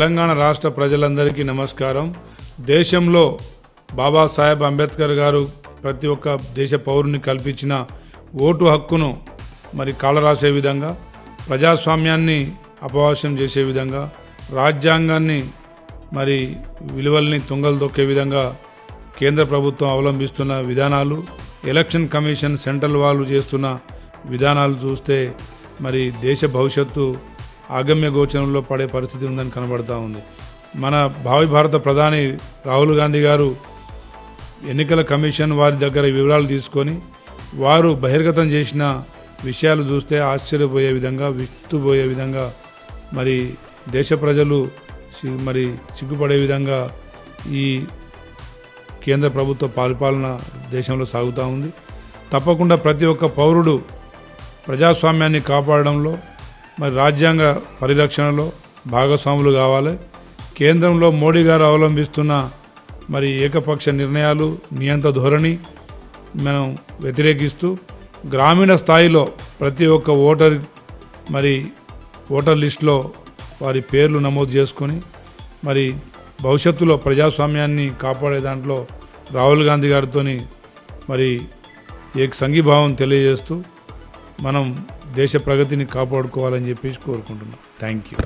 తెలంగాణ రాష్ట్ర ప్రజలందరికీ నమస్కారం. దేశంలో బాబాసాహెబ్ అంబేద్కర్ గారు ప్రతి ఒక్క దేశ పౌరుని కల్పించిన ఓటు హక్కును మరి కాలరాసే విధంగా ప్రజాస్వామ్యాన్ని అపవాసం చేసే విధంగా రాజ్యాంగాన్ని మరి విలువల్ని తుంగలు దొక్కే విధంగా కేంద్ర ప్రభుత్వం అవలంబిస్తున్న విధానాలు ఎలక్షన్ కమిషన్ సెంట్రల్ వాళ్ళు చేస్తున్న విధానాలు చూస్తే మరి దేశ భవిష్యత్తు ఆగమ్య గోచరంలో పడే పరిస్థితి ఉందని కనబడతా ఉంది. మన భావి భారత ప్రధాని రాహుల్ గాంధీ గారు ఎన్నికల కమిషన్ వారి దగ్గర వివరాలు తీసుకొని వారు బహిర్గతం చేసిన విషయాలు చూస్తే ఆశ్చర్యపోయే విధంగా విస్తుపోయే విధంగా మరి దేశ ప్రజలు మరి సిగ్గుపడే విధంగా ఈ కేంద్ర ప్రభుత్వ పరిపాలన దేశంలో సాగుతూ ఉంది. తప్పకుండా ప్రతి ఒక్క పౌరుడు ప్రజాస్వామ్యాన్ని కాపాడడంలో మరి రాజ్యాంగ పరిరక్షణలో భాగస్వాములు కావాలి. కేంద్రంలో మోడీ గారు అవలంబిస్తున్న మరి ఏకపక్ష నిర్ణయాలు నియంత ధోరణి మనం వ్యతిరేకిస్తూ గ్రామీణ స్థాయిలో ప్రతి ఒక్క ఓటర్ మరి ఓటర్ లిస్టులో వారి పేర్లు నమోదు చేసుకొని మరి భవిష్యత్తులో ప్రజాస్వామ్యాన్ని కాపాడే దాంట్లో రాహుల్ గాంధీ గారితో మరి ఏక సంఘీభావం తెలియజేస్తూ మనం దేశ ప్రగతిని కాపాడుకోవాలని చెప్పేసి కోరుకుంటున్నాను థ్యాంక్ యూ